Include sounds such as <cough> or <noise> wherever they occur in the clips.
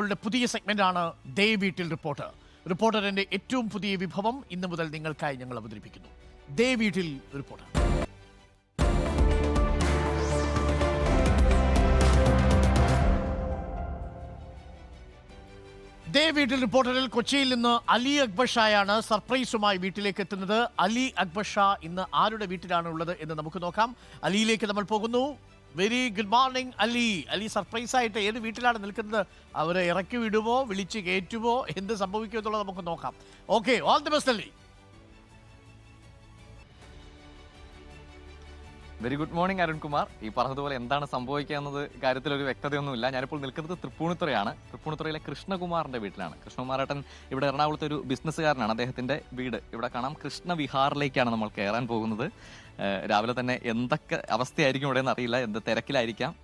നമ്മളുടെ പുതിയ സെഗ്മെന്റാണ് ദേ വീട്ടിൽ റിപ്പോർട്ടർ റിപ്പോർട്ടറിന്റെ ഏറ്റവും പുതിയ വിഭവം ഇന്നു മുതൽ നിങ്ങൾക്കായി ഞങ്ങൾ അവതരിപ്പിക്കുന്നു. ദേ വീട്ടിൽ റിപ്പോർട്ടർ ദേ വീട്ടിൽ റിപ്പോർട്ടറിൽ കൊച്ചിയിൽ നിന്ന് അലി അക്ബർ ഷായാണ് സർപ്രൈസുമായി വീട്ടിലേക്ക് എത്തുന്നത്. അലി അക്ബർ ഷാ ഇന്ന് ആരുടെ വീട്ടിലാണ് ഉള്ളത് എന്ന് നമുക്ക് നോക്കാം. അലിയിലേക്ക് നമ്മൾ പോകുന്നു. Very good morning Ali Ali surprise ആയിട്ട് ഏത് വീട്ടിലാണ് നിൽക്കുന്നത്? അവരെ ഇറക്കി വിടുമോ? വിളിച്ച് കയറ്റുമോ? എന്ത് സംഭവിക്കും എന്നുള്ളത് നമുക്ക് നോക്കാം. Okay all the best Ali very good morning Arunkumar ഈ പറഞ്ഞതുപോലെ എന്താണ് സംഭവിക്കുക എന്നത് കാര്യത്തിൽ ഒരു വ്യക്തതയൊന്നുമില്ല. ഞാനിപ്പോൾ നിൽക്കുന്നത് തൃപ്പൂണിത്തുറയാണ്. തൃപ്പൂണിത്തുറയിലെ കൃഷ്ണകുമാറിന്റെ വീട്ടിലാണ്. കൃഷ്ണകുമാരേട്ടൻ ഇവിടെ എറണാകുളത്തെ ഒരു ബിസിനസ്സുകാരനാണ് അദ്ദേഹത്തിന്റെ വീട് ഇവിടെ കാണാം. കൃഷ്ണവിഹാറിലേക്കാണ് നമ്മൾ കയറാൻ പോകുന്നത്. രാവിലെ തന്നെ എന്തൊക്കെ അവസ്ഥയായിരിക്കും ഇവിടെ എന്ന് അറിയില്ല. എന്ത് തിരക്കിലായിരിക്കാം.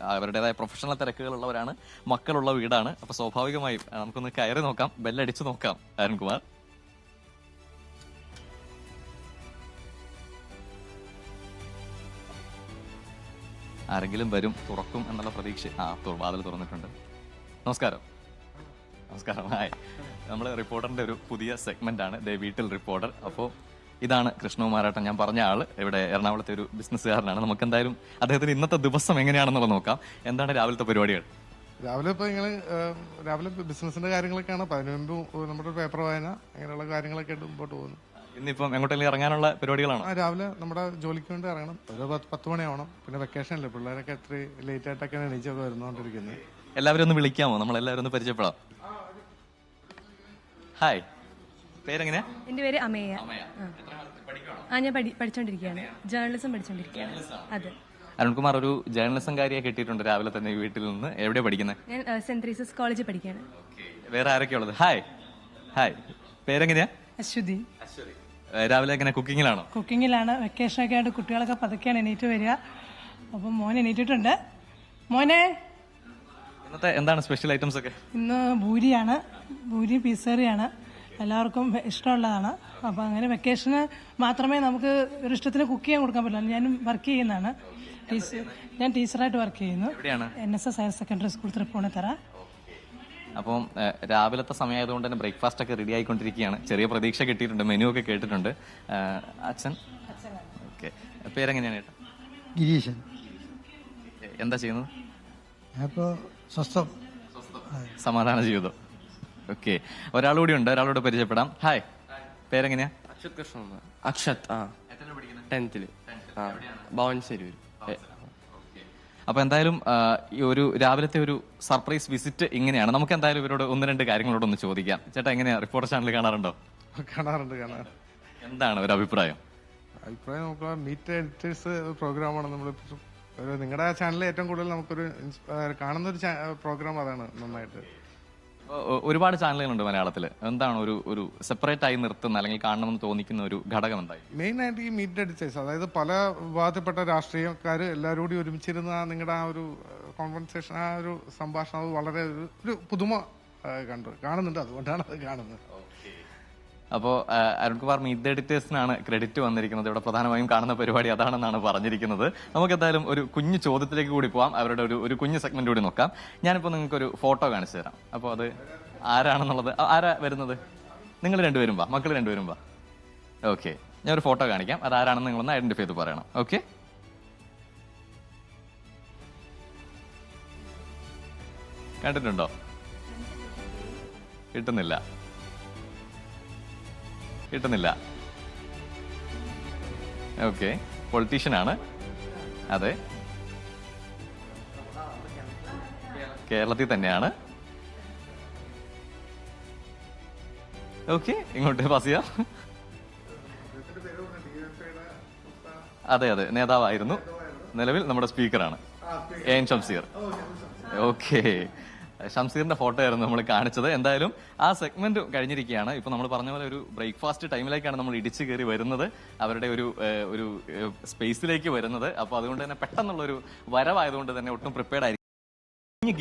അവരുടേതായ പ്രൊഫഷണൽ തിരക്കുകളുള്ളവരാണ് മക്കളുള്ള വീടാണ്. അപ്പൊ സ്വാഭാവികമായും നമുക്കൊന്ന് കയറി നോക്കാം. ബെല്ലടിച്ചു നോക്കാം. അരുൺകുമാർ. ആരെങ്കിലും വരും തുറക്കും എന്നുള്ള പ്രതീക്ഷ. ആ വാതിൽ തുറന്നിട്ടുണ്ട്. നമസ്കാരം. നമസ്കാരം. ഹായ്. നമ്മൾ റിപ്പോർട്ടറിന്റെ ഒരു പുതിയ സെഗ്മെന്റ് ആണ്. ദ വീട്ടിൽ റിപ്പോർട്ടർ അപ്പോൾ ഇതാണ് കൃഷ്ണകുമാരാട്ടൻ ഞാൻ പറഞ്ഞ ആൾ. ഇവിടെ എറണാകുളത്തെ ഒരു ബിസിനസ്സുകാരനാണ്. നമുക്ക് എന്തായാലും അദ്ദേഹത്തിന് ഇന്നത്തെ ദിവസം എങ്ങനെയാണെന്നുള്ളത് നോക്കാം. എന്താണ് രാവിലത്തെ പരിപാടികൾ? രാവിലെ ഇപ്പോൾ നിങ്ങൾ രാവിലെ ബിസിനസിന്റെ കാര്യങ്ങളൊക്കെയാണ്. അതിനു മുമ്പ് നമ്മുടെ പേപ്പർ വായന അങ്ങനെയുള്ള കാര്യങ്ങളൊക്കെ ആയിട്ട് മുമ്പോട്ട് പോകുന്നു. ഇന്നിപ്പം എങ്ങോട്ടെങ്കിലും ഇറങ്ങാനുള്ള പരിപാടികളാണോ? രാവിലെ നമ്മുടെ ജോലിക്ക് വേണ്ടി ഇറങ്ങണം. ഒരു പത്ത് പത്ത് മണിയാവണം. പിന്നെ വെക്കേഷൻ അല്ലേ? പിള്ളേരൊക്കെ എത്ര ലേറ്റ് ആയിട്ടൊക്കെയാണ് എണീച്ചൊക്കെ വരുന്നോണ്ടിരിക്കുന്നത് എല്ലാവരും ഒന്ന് വിളിക്കാമോ? നമ്മളെല്ലാവരും ഒന്ന് പരിചയപ്പെടാം. ഹായ് പേരെങ്ങനെയാ? എന്റെ പേര് അമേയ. ആ. ഞാൻ പഠി പഠിച്ചോണ്ടിരിക്കുകയാണ്. ജേർണലിസം പഠിച്ചോണ്ടിരിക്കുകയാണ്. അതെ. അരുൺകുമാർ ഒരു ജേർണലിസം കാര്യ കിട്ടിയിട്ടുണ്ട് രാവിലെ തന്നെ വീട്ടിൽ നിന്ന്. എവിടെ പഠിക്കുന്നത് ഞാൻ സെന്റ് തെരേസസ് കോളേജിൽ പഠിക്കുകയാണ്. വേറെ ആരൊക്കെയുള്ളത് ഹായ്. ഹായ്. പേരെങ്ങനെയാ? അശ്വതി. രാവിലെ എങ്ങനെ? കുക്കിങ്ങിലാണോ? കുക്കിങ്ങിലാണ്. വെക്കേഷൻ ഒക്കെ ആയിട്ട് കുട്ടികളൊക്കെ പതുക്കെയാണ് എണീറ്റ് വരിക. അപ്പം മോൻ എണീറ്റിട്ടുണ്ട്. മോനെ. ഇന്നത്തെ എന്താണ് സ്പെഷ്യൽ ഐറ്റംസ് ഒക്കെ? ഇന്ന് ഭൂരിയാണ്. ഭൂരി പീസറിയാണ്. എല്ലാവർക്കും ഇഷ്ടമുള്ളതാണ്. അപ്പം അങ്ങനെ വെക്കേഷന് മാത്രമേ നമുക്ക് ഒരു ഇഷ്ടത്തിന് കുക്ക് ചെയ്യാൻ കൊടുക്കാൻ പറ്റില്ല. ഞാനും വർക്ക് ചെയ്യുന്നതാണ്. ടീച്ചർ ഞാൻ ടീച്ചറായിട്ട് വർക്ക് ചെയ്യുന്നു. N S S higher secondary school Tripunithura. അപ്പം രാവിലത്തെ സമയമായതുകൊണ്ട് തന്നെ ബ്രേക്ക്ഫാസ്റ്റ് ഒക്കെ റെഡി ആയിക്കൊണ്ടിരിക്കുകയാണ്. ചെറിയ പ്രതീക്ഷ കിട്ടിയിട്ടുണ്ട്. മെനു ഒക്കെ കേട്ടിട്ടുണ്ട്. അച്ഛൻ? ഓക്കെ. പേരെങ്ങനെയാണ് ഏട്ടാ? ഗിരീശൻ. എന്താ ചെയ്യുന്നത്? അപ്പോൾ സ്വസ്ഥം. സമാധാന ജീവിതം. ഓക്കെ. ഒരാളുകൂടി ഉണ്ട്. ഒരാളോട് പരിചയപ്പെടാം. ഹായ്. പേരെങ്ങനെയാ? അക്ഷത് കൃഷ്ണ അക്ഷത് ആ. ടെൻത്തിൽ. ഭവൻശ്ശേരി അപ്പൊ എന്തായാലും ഈ ഒരു രാവിലത്തെ ഒരു സർപ്രൈസ് വിസിറ്റ് ഇങ്ങനെയാണ്. നമുക്ക് എന്തായാലും ഇവരോട് ഒന്ന് രണ്ട് കാര്യങ്ങളോട് ഒന്ന് ചോദിക്കാം. ചേട്ടാ എങ്ങനെയാ? റിപ്പോർട്ട് ചാനൽ കാണാറുണ്ടോ? കാണാറുണ്ട് കാണാറുണ്ട്. എന്താണ് ഒരു അഭിപ്രായം? അഭിപ്രായം നമുക്ക് മീറ്റ് എഡിറ്റേഴ്സ് പ്രോഗ്രാമാണ് നമ്മൾ നിങ്ങളുടെ ചാനലിൽ ഏറ്റവും കൂടുതൽ നമുക്കൊരു കാണുന്ന ഒരു പ്രോഗ്രാം അതാണ് നന്നായിട്ട്. ഒരുപാട് ചാനലുകളുണ്ട് മലയാളത്തിൽ എന്താണ് ഒരു ഒരു സെപ്പറേറ്റ് ആയി നിർത്തുന്ന അല്ലെങ്കിൽ കാണണമെന്ന് തോന്നിക്കുന്ന ഒരു ഘടകം എന്തായി? മെയിൻ ആയിട്ട് ഈ മീറ്റ് എഡിറ്റേഴ്സ് അതായത് പല വിഭാഗത്തിൽപ്പെട്ട രാഷ്ട്രീയക്കാർ എല്ലാവരും കൂടി ഒരുമിച്ചിരുന്ന നിങ്ങളുടെ ആ ഒരു കോൺവെർസേഷൻ ആ ഒരു സംഭാഷണം അത് വളരെ ഒരു പുതുമ കണ്ടു കാണുന്നുണ്ട്. അതുകൊണ്ടാണ് അത് കാണുന്നത്. അപ്പോൾ അരുൺകുമാർ മീറ്റ് എഡിറ്റേഴ്സിനാണ് ക്രെഡിറ്റ് വന്നിരിക്കുന്നത്. ഇവിടെ പ്രധാനമായും കാണുന്ന പരിപാടി അതാണെന്നാണ് പറഞ്ഞിരിക്കുന്നത്. നമുക്ക് എന്തായാലും ഒരു കുഞ്ഞു ചോദ്യത്തിലേക്ക് കൂടി പോവാം. അവരുടെ ഒരു ഒരു കുഞ്ഞു സെഗ്മെന്റ് കൂടി നോക്കാം. ഞാനിപ്പോൾ നിങ്ങൾക്ക് ഒരു ഫോട്ടോ കാണിച്ചു തരാം. അപ്പോൾ അത് ആരാണെന്നുള്ളത്? ആരാ വരുന്നത്? നിങ്ങൾ രണ്ടുപേരും വാ. മക്കൾ രണ്ടുപേരും വാ. ഓക്കെ. ഞാൻ ഒരു ഫോട്ടോ കാണിക്കാം. അത് ആരാണെന്ന് നിങ്ങളൊന്ന് ഐഡന്റിഫൈ ചെയ്ത് പറയണം. ഓക്കെ? കണ്ടിട്ടുണ്ടോ? കിട്ടുന്നില്ല. കിട്ടുന്നില്ല. ഓക്കെ പൊളിറ്റീഷ്യൻ ആണ്. അതെ. കേരളത്തിൽ തന്നെയാണ് ഓക്കെ ഇങ്ങോട്ട് പാസ് ചെയ്യാം അതെ അതെ. നേതാവായിരുന്നു. നിലവിൽ നമ്മുടെ സ്പീക്കറാണ്. എൻ ഷംസീർ ഓക്കെ ഷംസീറിന്റെ ഫോട്ടോ ആയിരുന്നു നമ്മൾ കാണിച്ചത്. എന്തായാലും ആ സെഗ്മെന്റ് കഴിഞ്ഞിരിക്കുകയാണ്. ഇപ്പൊ നമ്മൾ പറഞ്ഞ പോലെ ഒരു ബ്രേക്ക്ഫാസ്റ്റ് ടൈമിലേക്കാണ് നമ്മൾ ഇടിച്ചു കയറി വരുന്നത്. അവരുടെ ഒരു ഒരു സ്പേസിലേക്ക് വരുന്നത്. അപ്പൊ അതുകൊണ്ട് തന്നെ പെട്ടെന്നുള്ള ഒരു വരവായതുകൊണ്ട് തന്നെ ഒട്ടും പ്രിപ്പയർഡ് ആയിരിക്കും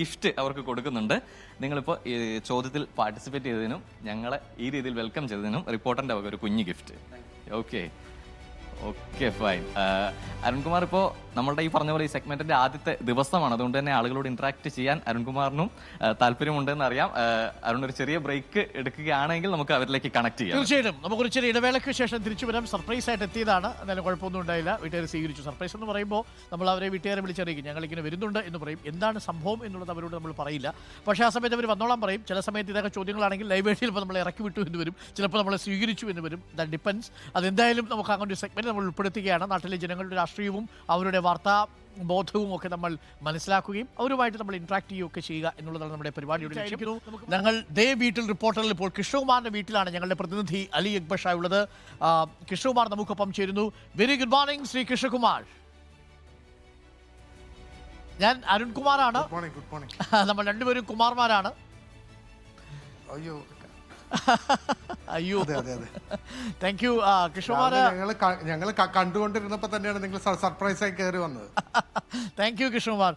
ഗിഫ്റ്റ് അവർക്ക് കൊടുക്കുന്നുണ്ട്. നിങ്ങളിപ്പോൾ ഈ ചോദ്യത്തിൽ പാർട്ടിസിപ്പേറ്റ് ചെയ്തതിനും ഞങ്ങളെ ഈ രീതിയിൽ വെൽക്കം ചെയ്തതിനും റിപ്പോർട്ടറിന്റെ വക ഒരു കുഞ്ഞു gift okay okay fine Arunkumar ഇപ്പോ നമ്മളുടെ ഈ പറഞ്ഞ പോലെ ഈ സെഗ്മെന്റിന്റെ ആദ്യത്തെ ദിവസമാണ്. അതുകൊണ്ട് തന്നെ ആളുകളോട് ഇന്ററാക്ട് ചെയ്യാൻ അരുൺകുമാറിനും ആ, താല്പര്യമുണ്ടെന്ന് അറിയാം അരുൺ ഒരു ചെറിയ ബ്രേക്ക് എടുക്കുകയാണെങ്കിൽ നമുക്ക് അവരിലേക്ക് കണക്ട് ചെയ്യാം. തീർച്ചയായിട്ടും. നമുക്കൊരു ചെറിയ ഇടവേളയ്ക്ക് ശേഷം തിരിച്ചു വരാം. സർപ്രൈസ് ആയിട്ട് എത്തിയതാണ്. എന്നാലും കുഴപ്പമൊന്നും ഉണ്ടായില്ല. വീട്ടുകാർ സ്വീകരിച്ചു. സർപ്രൈസ് എന്ന് പറയുമ്പോൾ നമ്മൾ അവരെ വീട്ടുകാരെ വിളിച്ചറിയിക്കും. ഞങ്ങൾ ഇങ്ങനെ വരുന്നുണ്ട് എന്ന് പറയും. എന്താണ് സംഭവം എന്നുള്ളത് അവരോട് നമ്മൾ പറയില്ല. പക്ഷേ ആ സമയത്ത് അവർ വന്നോളാൻ പറയും. ചില സമയത്ത് ഇതൊക്കെ ചോദ്യങ്ങളാണെങ്കിൽ ലൈബ്രറിയിൽ നമ്മൾ ഇറക്കി വിട്ടു എന്ന് വരും. ചിലപ്പോൾ നമ്മളെ സ്വീകരിച്ചു എന്ന് വരും. ദാറ്റ് ഡിപ്പെൻസ് അതെന്തായാലും നമുക്ക് അങ്ങനെ ഒരു സെഗ്മെന്റ് നമ്മൾ ഉൾപ്പെടുത്തുകയാണ്. നാട്ടിലെ ജനങ്ങളുടെ രാഷ്ട്രീയവും അവരുടെ വാർത്താ ബോധവും ഒക്കെ നമ്മൾ മനസ്സിലാക്കുകയും അവരുമായിട്ട് നമ്മൾ ഇന്ററാക്ട് ചെയ്യുകയൊക്കെ ചെയ്യുക എന്നുള്ളതാണ് നമ്മുടെ പരിപാടിയുടെ ലക്ഷ്യം. ഞങ്ങൾ ദേ വീട്ടിൽ റിപ്പോർട്ടറിൽ ഇപ്പോൾ കൃഷ്ണകുമാറിന്റെ വീട്ടിലാണ് ഞങ്ങളുടെ പ്രതിനിധി അലി അക്ബർ ഷാ ഉള്ളത് കൃഷ്ണകുമാർ നമുക്കൊപ്പം ചേരുന്നു. Very good morning Shri Krishnakumar ഞാൻ അരുൺകുമാറാണ്. ഗുഡ് മോർണിംഗ് <laughs> നമ്മൾ രണ്ടുപേരും കുമാർമാരാണ്. അയ്യോ അയ്യോ. അതെ അതെ അതെ. താങ്ക് യു കൃഷ്ണകുമാർ ഞങ്ങൾ ഞങ്ങൾ കണ്ടുകൊണ്ടിരുന്നപ്പോ തന്നെയാണ് നിങ്ങൾ സർപ്രൈസ് ആയി കയറി വന്നത്. <laughs> Thank you Krishnakumar.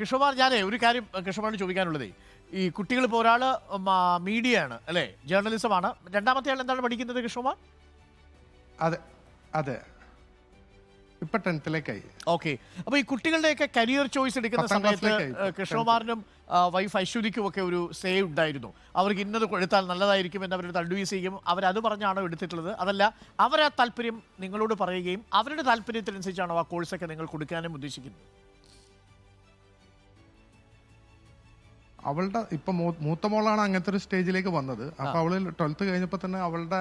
കൃഷ്ണകുമാർ ഞാനേ ഒരു കാര്യം കൃഷ്ണകുമാറിന് ചോദിക്കാനുള്ളതേ. ഈ കുട്ടികൾ ഇപ്പോൾ ഒരാൾ മീഡിയ ആണ് അല്ലേ? ജേർണലിസമാണ്. രണ്ടാമത്തെ ആൾ എന്താണ് പഠിക്കുന്നത് കൃഷ്ണകുമാർ? അതെ അതെ. ഇപ്പൊ ടെൻത്തിലേക്കായി. ഓക്കെ. അപ്പൊ ഈ കുട്ടികളുടെയൊക്കെ കരിയർ ചോയ്സ് എടുക്കുന്ന പത്താം സമയത്ത് ക്ലാസ്സിലേക്കായി. ഏഹ്, കൃഷ്ണകുമാറിനും ആ, വൈഫ് ഐശ്വര്യക്കും ഒക്കെ ഒരു സേ ഉണ്ടായിരുന്നു. അവർക്ക് ഇന്നത് എടുത്താൽ നല്ലതായിരിക്കും എന്ന് അവരുടെ അഡ്വൈസ് ചെയ്യും. അവരത് പറഞ്ഞാണോ എടുത്തിട്ടുള്ളത്? അതല്ല അവരാ താല്പര്യം നിങ്ങളോട് പറയുകയും അവരുടെ താല്പര്യത്തിനനുസരിച്ചാണോ ആ കോഴ്സൊക്കെ നിങ്ങൾ കൊടുക്കാനും ഉദ്ദേശിക്കുന്നത്? അവളുടെ ഇപ്പൊ മൂത്ത മോളാണ് അങ്ങനത്തെ ഒരു സ്റ്റേജിലേക്ക് വന്നത്. അപ്പൊ അവൾ ട്വൽത്ത് കഴിഞ്ഞപ്പോ തന്നെ അവളുടെ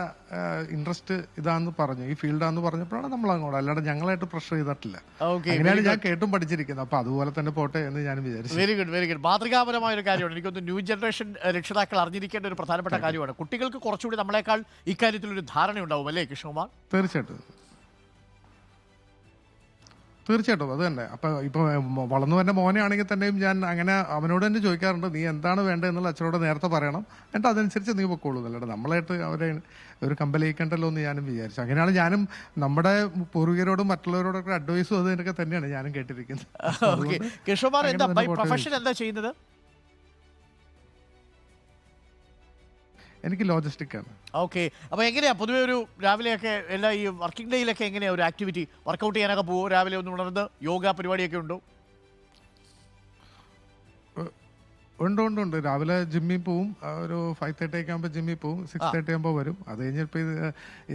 ഇൻട്രസ്റ്റ് ഇതാന്ന് പറഞ്ഞു. ഈ ഫീൽഡാന്ന് പറഞ്ഞപ്പോഴാണ് നമ്മൾ അങ്ങോട്ട് അല്ലാതെ ഞങ്ങളായിട്ട് പ്രഷർ ചെയ്തിട്ടില്ല. അങ്ങനെയാണ് ഞാൻ കേട്ടും പഠിച്ചിരിക്കുന്നത്. അപ്പൊ അതുപോലെ തന്നെ പോട്ടെ എന്ന് ഞാൻ വിചാരിച്ചു. വെരി ഗുഡ് വെരി ഗുഡ് മാതൃകാപരമായ ഒരു കാര്യമാണ്. എനിക്കൊന്ന് ന്യൂ ജനറേഷൻ രക്ഷിതാക്കൾ അറിഞ്ഞിരിക്കേണ്ട ഒരു പ്രധാനപ്പെട്ട കാര്യമാണ്. കുട്ടികൾക്ക് കുറച്ചുകൂടി നമ്മളെക്കാൾ ഇക്കാര്യത്തിൽ ഒരു ധാരണ ഉണ്ടാവും അല്ലേ കൃഷ്ണകുമാർ? തീർച്ചയായിട്ടും. തീർച്ചയായിട്ടും അത് തന്നെ. അപ്പൊ ഇപ്പൊ വളർന്നു വരുന്ന മോനെ ആണെങ്കിൽ തന്നെയും ഞാൻ അങ്ങനെ അവനോട് തന്നെ ചോദിക്കാറുണ്ട് നീ എന്താണ് വേണ്ടത് എന്നുള്ള അച്ഛനോട് നേരത്തെ പറയണം. എന്നിട്ട് അതനുസരിച്ച് നീ പൊക്കോളൂ. അല്ലാണ്ട് നമ്മളായിട്ട് അവരെ ഒരു കമ്പലയിക്കണ്ടല്ലോ എന്ന് ഞാനും വിചാരിച്ചു. അങ്ങനെയാണ് ഞാനും നമ്മുടെ പൂർവികരോടും മറ്റുള്ളവരോടൊക്കെ അഡ്വൈസും അത് തന്നെയാണ് ഞാനും കേട്ടിരിക്കുന്നത്. <laughs> പ്രൊഫഷൻ എന്താ ചെയ്യുന്നത്? എനിക്ക് ലോജിസ്റ്റിക് ആണ്. ഓക്കെ അപ്പോൾ എങ്ങനെയാ? പൊതുവെ ഒരു രാവിലെയൊക്കെ എല്ലാ ഈ വർക്കിംഗ് ഡേയിലൊക്കെ എങ്ങനെയാ ഒരു ആക്ടിവിറ്റി വർക്കൗട്ട് ചെയ്യാനൊക്കെ പോകുമോ രാവിലെ ഒന്ന് ഉണർന്ന് യോഗ പരിപാടിയൊക്കെ ഉണ്ടോ? ഉണ്ട് ഉണ്ട് ഉണ്ട്. രാവിലെ ജിമ്മിൽ പോവും. ഒരു ഫൈവ് തേർട്ടി ഒക്കെ ആകുമ്പോൾ ജിമ്മിൽ പോവും. സിക്സ് തേർട്ടി ആകുമ്പോൾ വരും. അത് കഴിഞ്ഞപ്പോൾ ഇത്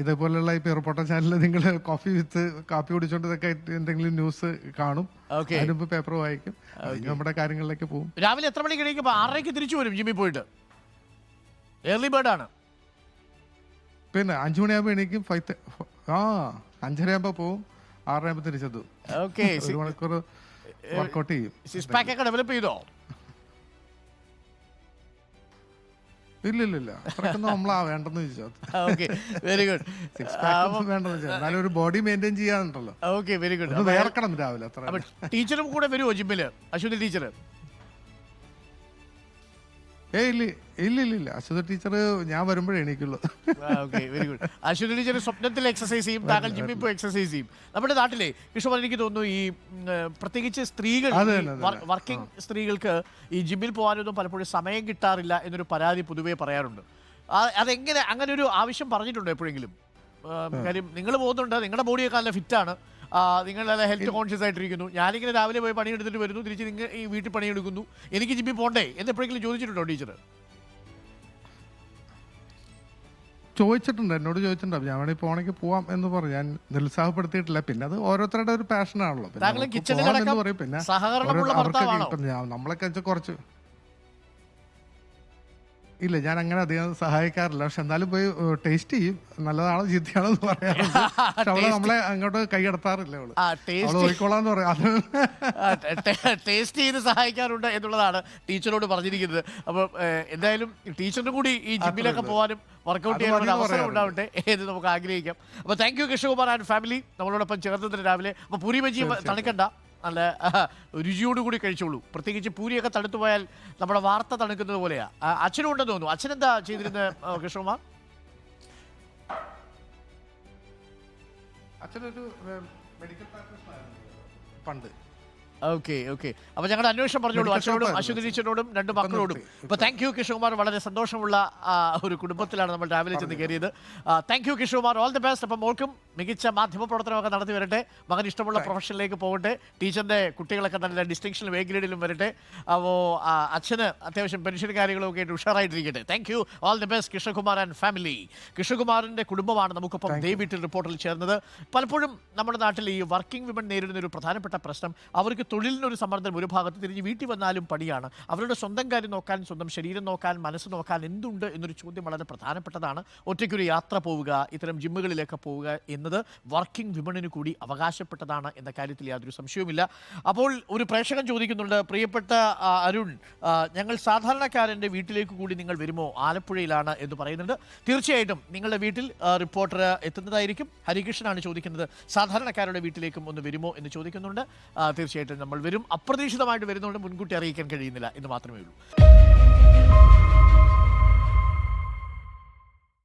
ഇതേപോലെയുള്ള ഇപ്പോൾ റിപ്പോർട്ടർ ചാനലിൽ നിങ്ങൾ കോഫി വിത്ത് കാപ്പി കുടിച്ചോണ്ട് ഇതൊക്കെ എന്തെങ്കിലും ന്യൂസ് കാണും. അതിനുമ്പോൾ പേപ്പർ വായിക്കും. നമ്മുടെ കാര്യങ്ങളിലേക്ക് പോകും രാവിലെ എത്ര മണിക്ക് കഴിക്കുമ്പോൾ ആറരയ്ക്ക് തിരിച്ചു വരും ജിമ്മിൽ പോയിട്ട്. ഏർലി ബേർഡ് ആണ്. പിന്നെ അഞ്ചു മണിയാകുമ്പോ എണീക്കും ഫൈവ് ആ അഞ്ചര ആകുമ്പോ പോവും ആറരയാകുമ്പോ തിരിച്ചെത്തു. തിരിച്ചെത്തും ഓക്കെ ഒരു മണിക്കൂർ വർക്കൗട്ട് ചെയ്യും. സിക്സ് പാക്ക് ഒക്കെ ഡെവലപ്പ് ചെയ്തോ? ഇല്ല ഇല്ല ഇല്ല. വേണ്ടെന്ന് ചോദിച്ചോ okay very good six pack വേണ്ടെന്ന് വെച്ചാൽ എന്നാലും ഒരു ബോഡി മെയിന്റെയിൻ ചെയ്യാനുണ്ടല്ലോ. ഓക്കെ വെരി ഗുഡ് ഒന്ന് വേർക്കണം രാവിലെ അത്ര ടീച്ചറും കൂടെ വരുമോ ജിമ്മിൽ അശ്വതി ടീച്ചർ ഏ ഇല്ല ഇല്ല ഇല്ല ഇല്ല. അശ്വത ടീച്ചർ ഞാൻ വരുമ്പോഴേ എണീക്കുള്ളൂ. വെരി ഗുഡ് അശ്വതി ടീച്ചർ സ്വപ്നത്തിൽ എക്സസൈസ് ചെയ്യും താങ്കൾ ജിമ്മിൽ പോയി എക്സസൈസ് ചെയ്യും. നമ്മുടെ നാട്ടിലെ കൃഷ്ണ എനിക്ക് തോന്നുന്നു ഈ ഉം, പ്രത്യേകിച്ച് സ്ത്രീകൾ അതെ, അതെ, അതെ. വർക്കിംഗ് സ്ത്രീകൾക്ക് ഈ ജിമ്മിൽ പോകാനൊന്നും പലപ്പോഴും സമയം കിട്ടാറില്ല എന്നൊരു പരാതി പൊതുവേ പറയാറുണ്ട്. ആ- അതെങ്ങനെ അങ്ങനെ ഒരു ആവശ്യം പറഞ്ഞിട്ടുണ്ടോ എപ്പോഴെങ്കിലും? ഏഹ്, കാര്യം നിങ്ങൾ പോകുന്നുണ്ട് നിങ്ങളുടെ ബോഡിയൊക്കെ നല്ല ഫിറ്റാണ് നിങ്ങൾ നല്ല ഹെൽത്ത് കോൺഷ്യസ് ആയിട്ടിരിക്കുന്നു. ഞാനിങ്ങനെ രാവിലെ പോയി പണിയെടുത്തിട്ട് വരുന്നു. തിരിച്ച് നിങ്ങൾ ഈ വീട്ടിൽ പണിയെടുക്കുന്നു. എനിക്ക് ജിമ്മിൽ പോണ്ടേ? എന്ന് എപ്പോഴെങ്കിലും ചോദിച്ചിട്ടുണ്ടോ ടീച്ചർ ചോദിച്ചിട്ടുണ്ട്. എന്നോട് ചോദിച്ചിട്ടുണ്ട്. ഞാൻ വേണമെങ്കിൽ പോണെങ്കിൽ പോവാം എന്ന് പറഞ്ഞു. ഞാൻ നിരുത്സാഹപ്പെടുത്തിയിട്ടില്ല. പിന്നെ അത് ഓരോരുത്തരുടെ ഒരു പാഷനാണല്ലോ പിന്നെ താങ്കൾ നമുക്ക് കിച്ചണിൽ ഇല്ല ഞാൻ അങ്ങനെ അധികം സഹായിക്കാറില്ല. പക്ഷെ എന്നാലും പോയി ടേസ്റ്റ് ചെയ്യും. നല്ലതാണോ ചീത്തയാണോ പറയാം പറയാറുണ്ട് <laughs> പക്ഷെ അവൾ നമ്മളെ അങ്ങോട്ട് കൈകടത്താറില്ല അവൾ. ആ അവൾ ടേസ്റ്റ് പോയിക്കോളാന്ന് പറയാം. അത് ടേസ്റ്റ് ചെയ്ത് സഹായിക്കാറുണ്ട് എന്നുള്ളതാണ് ടീച്ചറോട് പറഞ്ഞിരിക്കുന്നത്. അപ്പോൾ എന്തായാലും ടീച്ചറിനും കൂടി ഈ ജിമ്മിലൊക്കെ പോകാനും വർക്കൗട്ട് അത് ഒരു അവസരം പറയാറുണ്ട്. ഉണ്ടാവട്ടെ എന്ന് നമുക്ക് ആഗ്രഹിക്കാം. അപ്പോൾ thank you Krishnakumar and family നമ്മളോടൊപ്പം ചേർന്നതിന് രാവിലെ. അപ്പോൾ പൂരി ബജി തണുക്കണ്ട. നല്ല രുചിയോടുകൂടി കഴിച്ചോളൂ. പ്രത്യേകിച്ച് പൂരിയൊക്കെ തണുത്തു പോയാൽ നമ്മുടെ വാർത്ത തണുക്കുന്നത് പോലെയാ. അച്ഛനും ഉണ്ടെന്ന് തോന്നുന്നു. അച്ഛനെന്താ ചെയ്തിരുന്നത് കൃഷ്ണകുമാർ അച്ഛനൊരു മെഡിക്കൽ പ്രാക്ടീഷണറായിരുന്നു പണ്ട്. Okay okay. അപ്പൊ ഞങ്ങൾ അന്വേഷണം പറഞ്ഞോളൂ. അച്ഛനോടും അശ്വതി ടീച്ചറിനോടും രണ്ട് മക്കളോടും. ഇപ്പൊ താങ്ക് യു കിഷോകുമാർ. വളരെ സന്തോഷമുള്ള ഒരു കുടുംബത്തിലാണ് നമ്മൾ രാവിലെ ചെന്ന് കയറിയത്. Thank you Kishokumar. All the best അപ്പം മോൾക്കും മികച്ച മാധ്യമ പ്രവർത്തനമൊക്കെ നടത്തി വരട്ടെ. മകൻ ഇഷ്ടമുള്ള പ്രൊഫഷനിലേക്ക് പോകട്ടെ. ടീച്ചറിന്റെ കുട്ടികളൊക്കെ നല്ല ഡിസ്റ്റിങ്ഷനിലും എ ഗ്രേഡിലും വരട്ടെ അപ്പോൾ അച്ഛന് അത്യാവശ്യം പെൻഷൻ കാര്യങ്ങളും ഒക്കെ ആയിട്ട് ഉഷാറായിട്ടിരിക്കട്ടെ. Thank you all the best Kishokumar and family കിഷോകുമാറിന്റെ കുടുംബമാണ് നമുക്കൊപ്പം ദേ വീട്ടിൽ റിപ്പോർട്ടിൽ ചേർന്നത്. പലപ്പോഴും നമ്മുടെ നാട്ടിൽ ഈ വർക്കിംഗ് വിമൻ നേരിടുന്ന ഒരു പ്രധാനപ്പെട്ട പ്രശ്നം. അവർക്ക് തൊഴിലിനൊരു സമ്മർദ്ദം ഒരു ഭാഗത്ത് തിരിഞ്ഞ് വീട്ടിൽ വന്നാലും പണിയാണ്. അവരുടെ സ്വന്തം കാര്യം നോക്കാൻ സ്വന്തം ശരീരം നോക്കാൻ മനസ്സ് നോക്കാൻ എന്തുണ്ട് എന്നൊരു ചോദ്യം വളരെ പ്രധാനപ്പെട്ടതാണ്. ഒറ്റയ്ക്കൊരു യാത്ര പോവുക ഇത്തരം ജിമ്മുകളിലേക്ക് പോവുക എന്നത് വർക്കിംഗ് വിമണിന് കൂടി അവകാശപ്പെട്ടതാണ് എന്ന കാര്യത്തിൽ യാതൊരു സംശയവുമില്ല. അപ്പോൾ ഒരു പ്രേക്ഷകൻ ചോദിക്കുന്നുണ്ട് പ്രിയപ്പെട്ട അരുൺ ഞങ്ങൾ സാധാരണക്കാരന്റെ വീട്ടിലേക്ക് കൂടി നിങ്ങൾ വരുമോ? ആലപ്പുഴയിലാണ് എന്ന് പറയുന്നുണ്ട്. തീർച്ചയായിട്ടും നിങ്ങളുടെ വീട്ടിൽ റിപ്പോർട്ടർ എത്തുന്നതായിരിക്കും. ഹരികൃഷ്ണനാണ് ചോദിക്കുന്നത് സാധാരണക്കാരുടെ വീട്ടിലേക്കും ഒന്ന് വരുമോ എന്ന് ചോദിക്കുന്നുണ്ട്. ആ, തീർച്ചയായിട്ടും നമ്മൾ വരും. അപ്രതീക്ഷിതമായിട്ട് വരുന്നതുകൊണ്ട് മുൻകൂട്ടി അറിയിക്കാൻ കഴിയുന്നില്ല എന്ന് മാത്രമേ ഉള്ളൂ.